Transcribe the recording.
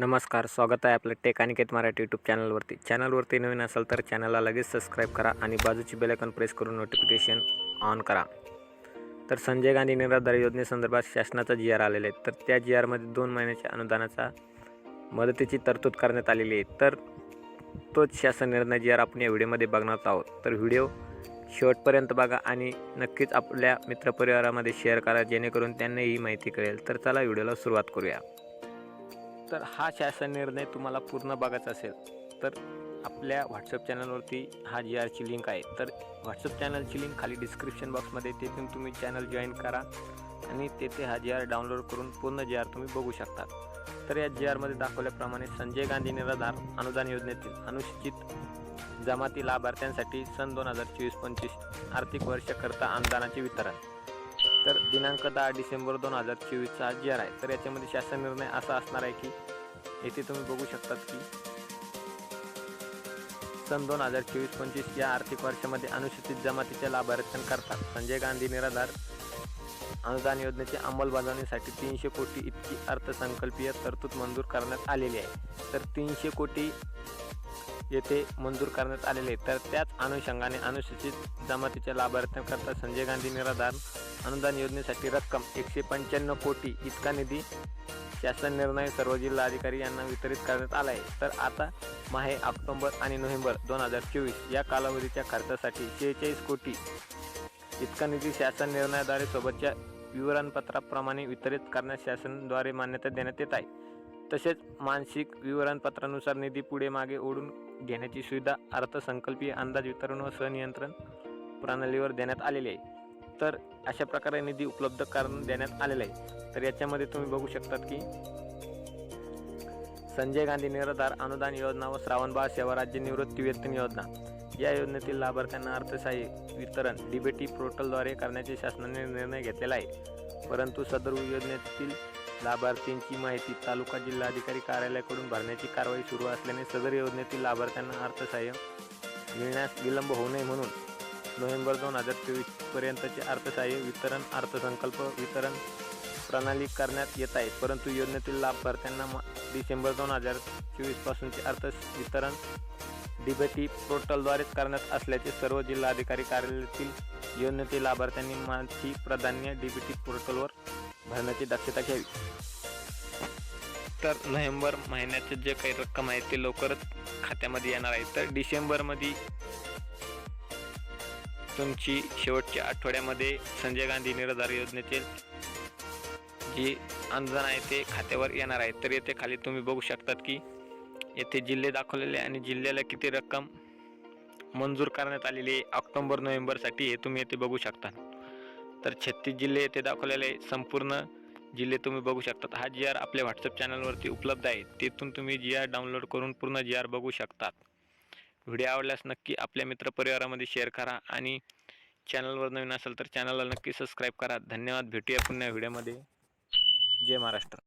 नमस्कार स्वागत आहे आपलं टेक अनिकेत मराठी यूट्यूब चॅनलवरती. चॅनलवरती नवीन असाल तर चॅनलला लगेच सबस्क्राईब करा आणि बाजूची बेलायकॉन प्रेस करून नोटिफिकेशन ऑन करा. तर संजय गांधी निराधार योजनेसंदर्भात शासनाचा जी आर आलेला आहे. तर त्या जी आरमध्ये दोन महिन्याच्या अनुदानाचा मदतीची तरतूद करण्यात आलेली आहे. तर तोच शासन निर्णय जी आर आपण या व्हिडिओमध्ये बघणार आहोत. तर व्हिडिओ शेवटपर्यंत बघा आणि नक्कीच आपल्या मित्रपरिवारामध्ये शेअर करा जेणेकरून त्यांना ही माहिती कळेल. तर चला व्हिडिओला सुरुवात करूया. तर हा शासन निर्णय तुम्हाला पूर्ण बघायचा असेल तर आपल्या व्हॉट्सअप चॅनलवरती हा जी आरची लिंक आहे. तर व्हॉट्सअप चॅनलची लिंक खाली डिस्क्रिप्शन बॉक्समध्ये तेथून तुम्ही चॅनल जॉईन करा आणि तेथे हा जी आर डाउनलोड करून पूर्ण जी आर तुम्ही बघू शकता. तर या जी आरमध्ये दाखवल्याप्रमाणे संजय गांधी निराधार अनुदान योजनेतील अनुसूचित जमाती लाभार्थ्यांसाठी सन दोन हजार चोवीस पंचवीस आर्थिक वर्षकरता अनुदानाचे वितरण. दिनांक दहा डिसेंबर दोन हजार चोवीसचा जी आर आहे. तर याच्यामध्ये शासन निर्णय असा असणार आहे की येथे तुम्ही बघू शकतात की सन दोन हजार चोवीस पंचवीस या आर्थिक वर्षामध्ये अनुसूचित जमातीच्या लाभार्थ्यांकरता संजय गांधी निराधार अनुदान योजनेची अंमलबजावणीसाठी तीनशे कोटी इतकी अर्थसंकल्पीय तरतूद मंजूर करण्यात आलेली आहे. तर तीनशे कोटी येथे मंजूर करण्यात आलेले तर त्याच अनुषंगाने अनुसूचित जमातीच्या लाभार्थ्यांकरता संजय गांधी निराधार अनुदान योजनेसाठी रक्कम एकशे पंच्याण्णव कोटी इतका निधी शासन निर्णय सर्व जिल्हाधिकारी यांना वितरित करण्यात आला आहे. तर आता माहे ऑक्टोबर आणि नोव्हेंबर दोन हजार चोवीस या कालावधीच्या खर्चासाठी शेहेचाळीस कोटी इतका निधी शासन निर्णयाद्वारे सोबतच्या विवरणपत्राप्रमाणे वितरित करण्यास शासनाद्वारे मान्यता देण्यात येत आहे. तसेच मानसिक विवरणपत्रानुसार निधी पुढे मागे ओढून घेण्याची सुविधा अर्थसंकल्पीय अंदाज वितरण व सनियंत्रण प्रणालीवर देण्यात आलेली आहे. तर अशा प्रकारे निधी उपलब्ध करून देण्यात आलेला आहे. तर याच्यामध्ये तुम्ही बघू शकतात की संजय गांधी निराधार अनुदान योजना व श्रावणबाळ सेवा राज्य निवृत्ती वेतन योजना. या योजनेतील लाभार्थ्यांना अर्थसहाय्य वितरण डीबीटी पोर्टलद्वारे करण्याचे शासनाने निर्णय घेतलेला आहे. परंतु सदर योजनेतील लाभार्थींची माहिती तालुका जिल्हाधिकारी कार्यालयाकडून भरण्याची कारवाई सुरू असल्याने सदर योजनेतील लाभार्थ्यांना अर्थसहाय्य मिळण्यास विलंब होऊ नये म्हणून नोव्हेंबर दोन हजार चोवीसपर्यंतचे अर्थसहाय्य वितरण अर्थसंकल्प वितरण प्रणाली करण्यात येत आहे. परंतु योजनेतील लाभार्थ्यांना मा- डिसेंबर दोन हजार चोवीसपासूनचे अर्थ वितरण डीबीटी पोर्टलद्वारेच करण्यात असल्याचे सर्व जिल्हाधिकारी कार्यालयातील योजनेतील लाभार्थ्यांनी माझी प्राधान्य डीबीटी पोर्टलवर भरण्याची दक्षता घ्यावी. तर नोव्हेंबर महिन्याचे जे काही रक्कम आहे ते लवकरच खात्यामध्ये येणार आहे. तर डिसेंबरमध्ये तुमची शेवटच्या आठवड्यामध्ये संजय गांधी निराधार योजनेचे जे अनुदान आहे ते खात्यावर येणार आहे. तर येथे खाली तुम्ही बघू शकतात की येथे जिल्हे दाखवलेले आणि जिल्ह्याला किती रक्कम मंजूर करण्यात आलेली आहे ऑक्टोबर नोव्हेंबरसाठी हे तुम्ही येथे बघू शकता. तर छत्तीस जिल्हे येथे दाखवलेले आहे. संपूर्ण जिल्हे तुम्ही बघू शकतात. हा जी आर आपल्या व्हॉट्सअप चॅनलवरती उपलब्ध आहे. तिथून तुम्ही जी आर डाउनलोड करून पूर्ण जी आर बघू शकतात. व्हिडिओ आवडल्यास नक्की आपल्या मित्रपरिवारामध्ये शेअर करा आणि चॅनलवर नवीन असेल तर चॅनलला नक्की सबस्क्राईब करा. धन्यवाद. भेटूया पुन्हा व्हिडिओमध्ये. जय महाराष्ट्र.